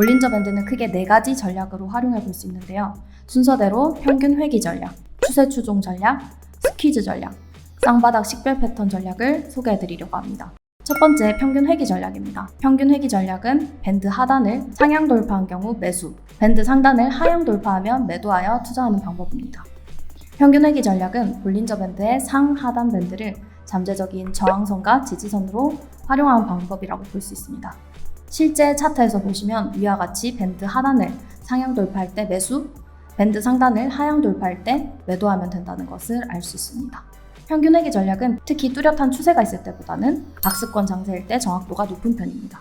볼린저 밴드는 크게 네 가지 전략으로 활용해 볼 수 있는데요. 순서대로 평균 회귀 전략, 추세 추종 전략, 스퀴즈 전략, 쌍바닥 식별 패턴 전략을 소개해 드리려고 합니다. 첫 번째 평균 회귀 전략입니다. 평균 회귀 전략은 밴드 하단을 상향 돌파한 경우 매수, 밴드 상단을 하향 돌파하면 매도하여 투자하는 방법입니다. 평균 회귀 전략은 볼린저 밴드의 상하단 밴드를 잠재적인 저항선과 지지선으로 활용하는 방법이라고 볼 수 있습니다. 실제 차트에서 보시면 위와 같이 밴드 하단을 상향 돌파할 때 매수, 밴드 상단을 하향 돌파할 때 매도하면 된다는 것을 알 수 있습니다. 평균 회귀 전략은 특히 뚜렷한 추세가 있을 때보다는 박스권 장세일 때 정확도가 높은 편입니다.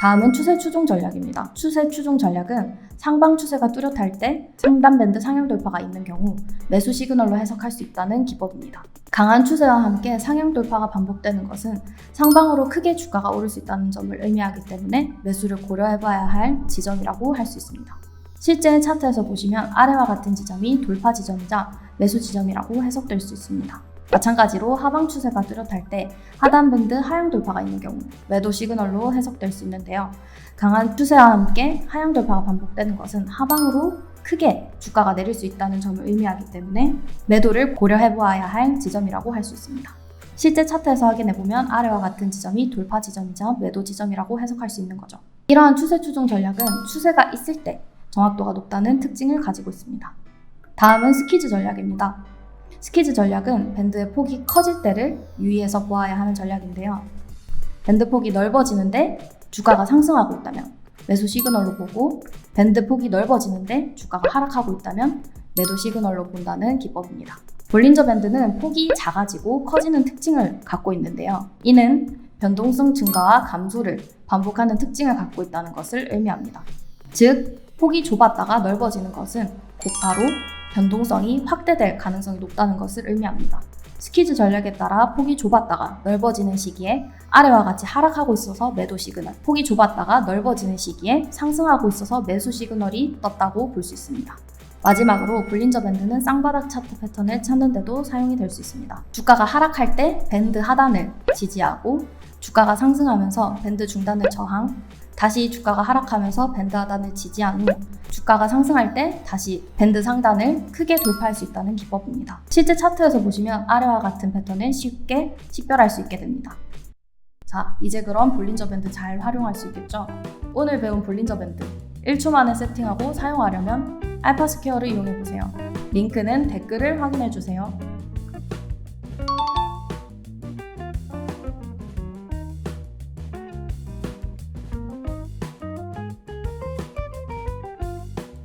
다음은 추세 추종 전략입니다. 추세 추종 전략은 상방 추세가 뚜렷할 때 상단 밴드 상향 돌파가 있는 경우 매수 시그널로 해석할 수 있다는 기법입니다. 강한 추세와 함께 상향 돌파가 반복되는 것은 상방으로 크게 주가가 오를 수 있다는 점을 의미하기 때문에 매수를 고려해봐야 할 지점이라고 할 수 있습니다. 실제 차트에서 보시면 아래와 같은 지점이 돌파 지점이자 매수 지점이라고 해석될 수 있습니다. 마찬가지로 하방 추세가 뚜렷할 때 하단 밴드 하향 돌파가 있는 경우 매도 시그널로 해석될 수 있는데요. 강한 추세와 함께 하향 돌파가 반복되는 것은 하방으로 크게 주가가 내릴 수 있다는 점을 의미하기 때문에 매도를 고려해 보아야 할 지점이라고 할 수 있습니다. 실제 차트에서 확인해 보면 아래와 같은 지점이 돌파 지점이자 매도 지점이라고 해석할 수 있는 거죠. 이러한 추세 추종 전략은 추세가 있을 때 정확도가 높다는 특징을 가지고 있습니다. 다음은 스퀴즈 전략입니다. 스퀴즈 전략은 밴드의 폭이 커질 때를 유의해서 보아야 하는 전략인데요. 밴드 폭이 넓어지는데 주가가 상승하고 있다면 매수 시그널로 보고 밴드 폭이 넓어지는데 주가가 하락하고 있다면 매도 시그널로 본다는 기법입니다. 볼린저 밴드는 폭이 작아지고 커지는 특징을 갖고 있는데요. 이는 변동성 증가와 감소를 반복하는 특징을 갖고 있다는 것을 의미합니다. 즉, 폭이 좁았다가 넓어지는 것은 곧바로 변동성이 확대될 가능성이 높다는 것을 의미합니다. 스퀴즈 전략에 따라 폭이 좁았다가 넓어지는 시기에 아래와 같이 하락하고 있어서 매도 시그널, 폭이 좁았다가 넓어지는 시기에 상승하고 있어서 매수 시그널이 떴다고 볼 수 있습니다. 마지막으로 볼린저 밴드는 쌍바닥 차트 패턴을 찾는 데도 사용이 될 수 있습니다. 주가가 하락할 때 밴드 하단을 지지하고 주가가 상승하면서 밴드 중단을 저항, 다시 주가가 하락하면서 밴드 하단을 지지한 후 주가가 상승할 때 다시 밴드 상단을 크게 돌파할 수 있다는 기법입니다. 실제 차트에서 보시면 아래와 같은 패턴을 쉽게 식별할 수 있게 됩니다. 자, 이제 그럼 볼린저 밴드 잘 활용할 수 있겠죠? 오늘 배운 볼린저 밴드 1초 만에 세팅하고 사용하려면 알파스퀘어를 이용해 보세요. 링크는 댓글을 확인해 주세요.